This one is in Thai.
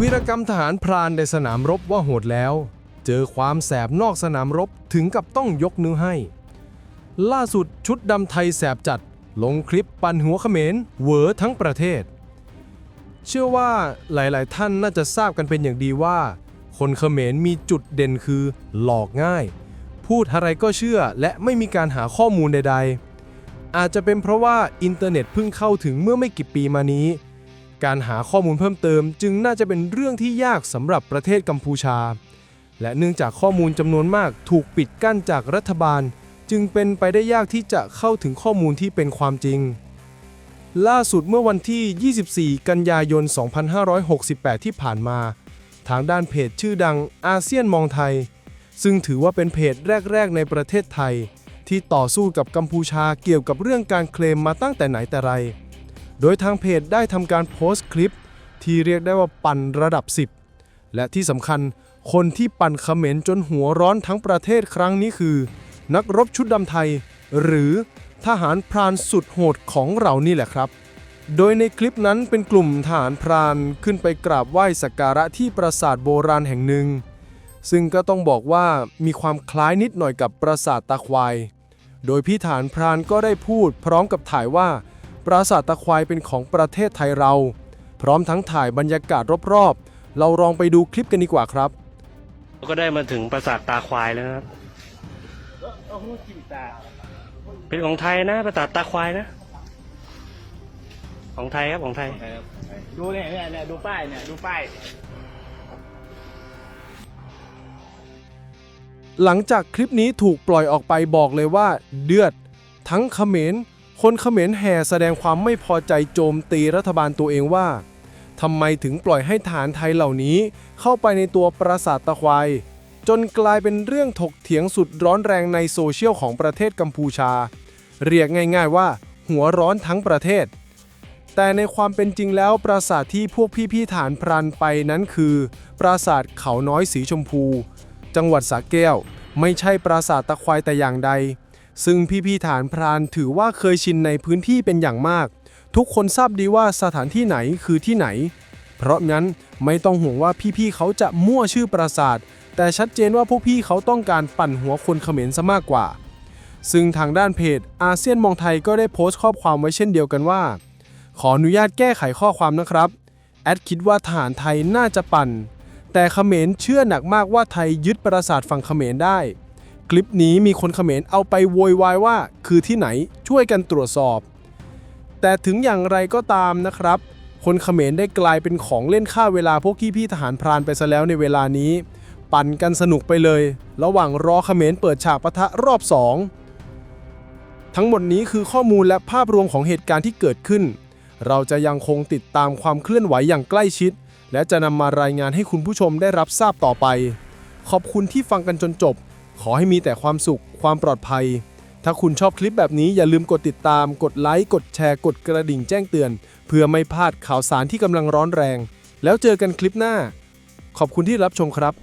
วีรกรรมทหารพรานในสนามรบว่าโหดแล้ว เจอความแสบนอกสนามรบถึงกับต้องยกนิ้วให้ ล่าสุดชุดดำไทยแสบจัด ลงคลิปปันหัวเขมรเหวอทั้งประเทศ เชื่อว่าหลายๆ ท่านน่าจะทราบกันเป็นอย่างดีว่า คนเขมรมีจุดเด่นคือ หลอกง่าย พูดอะไรก็เชื่อและไม่มีการหาข้อมูลใด ๆ อาจจะเป็นเพราะว่าอินเทอร์เน็ตเพิ่งเข้าถึงเมื่อไม่กี่ปีมานี้ การหาข้อมูลเพิ่มเติม จึงน่าจะเป็นเรื่องที่ยากสำหรับประเทศกัมพูชา และเนื่องจากข้อมูลจำนวนมากถูกปิดกั้นจากรัฐบาล จึงเป็นไปได้ยากที่จะเข้าถึงข้อมูลที่เป็นความจริง ล่าสุดเมื่อวันที่ 24 กันยายน 2568 ที่ผ่านมา ทางด้านเพจชื่อดังอาเซียนมองไทย ซึ่งถือว่าเป็นเพจแรก ๆ ในประเทศไทย ที่ต่อสู้กับกัมพูชาเกี่ยวกับเรื่องการเคลมมาตั้งแต่ไหนแต่ไร โดยทางเพจได้ทำการโพสต์คลิป ที่เรียกได้ว่าปั่นระดับ 10 และที่สำคัญคนที่ปั่นเขมรจนหัวร้อนทั้งประเทศครั้งนี้คือ นักรบชุดดำไทย หรือทหารพรานสุดโหดของเรานี่แหละครับ โดยในคลิปนั้นเป็นกลุ่มทหารพรานขึ้นไปกราบไหว้สักการะที่ปราสาทโบราณแห่งหนึ่ง ซึ่งก็ต้องบอกว่ามีความคล้ายนิดหน่อยกับปราสาทตาควาย โดยพี่ฐานพรานก็ได้พูดพร้อมกับถ่ายว่า ปราสาทตะควายเป็นของประเทศไทยเรา พร้อมทั้งถ่ายบรรยากาศรอบๆ เราลองไปดูคลิปกันดีกว่าครับ ก็ได้มาถึงปราสาทตาควายแล้วนะครับ เป็นของไทยนะปราสาทตาควายนะ ของไทยครับของไทย ดูเนี่ยเนี่ยเนี่ยดูป้ายเนี่ยดูป้าย หลังจากคลิปนี้ถูกปล่อยออกไปบอกเลยว่า เดือด ทั้งเขมร คนเขมรแห่แสดงความไม่พอใจโจมตีรัฐบาลตัวเองว่าทำไมถึงปล่อยให้ฐานไทยเหล่านี้เข้าไปในตัวปราสาทตะควาย จนกลายเป็นเรื่องถกเถียงสุดร้อนแรงในโซเชียลของประเทศกัมพูชา เรียกง่ายๆว่า หัวร้อนทั้งประเทศ แต่ในความเป็นจริงแล้วปราสาทที่พวกพี่ๆฐานพรานไปนั้นคือ ปราสาทเขาน้อยสีชมพู จังหวัดสระแก้ว ไม่ใช่ปราสาทตะควายแต่อย่างใด ซึ่งพี่ๆฐานพรานถือว่าเคยชินในพื้นที่เป็นอย่างมาก ทุกคนทราบดีว่าสถานที่ไหนคือที่ไหน เพราะงั้นไม่ต้องห่วงว่าพี่ๆเขาจะมั่วชื่อปราสาท แต่ชัดเจนว่าพวกพี่เขาต้องการปั่นหัวคนเขมรซะมากกว่า ซึ่งทางด้านเพจอาเซียนมองไทยก็ได้โพสต์ข้อความไว้เช่นเดียวกันว่า ขออนุญาตแก้ไขข้อความนะครับแอดคิดว่าทหารไทยน่าจะปั่น แต่เขมรเชื่อหนักมากว่าไทยยึดปราสาทฝั่งเขมรได้ คลิปนี้มีคนเขมรเอาไปโวยวายว่าคือที่ไหนช่วยกันตรวจสอบ แต่ถึงอย่างไรก็ตามนะครับ คนเขมรได้กลายเป็นของเล่นค่าเวลาพวกพี่พี่ทหารพรานไปซะแล้วในเวลานี้ ปั่นกันสนุกไปเลย ระหว่างรอเขมรเปิดฉากปะทะรอบสองทั้งหมดนี้คือข้อมูลและภาพรวมของเหตุการณ์ที่เกิดขึ้น เราจะยังคงติดตามความเคลื่อนไหวอย่างใกล้ชิด และจะนำมารายงานให้คุณผู้ชมได้รับทราบต่อไป ขอบคุณที่ฟังกันจนจบ ขอให้มีแต่ความสุข ความปลอดภัย ถ้าคุณชอบคลิปแบบนี้อย่าลืมกดติดตาม กดไลค์ กดแชร์ กดกระดิ่งแจ้งเตือน เพื่อไม่พลาดข่าวสารที่กำลังร้อนแรง แล้วเจอกันคลิปหน้า ขอบคุณที่รับชมครับ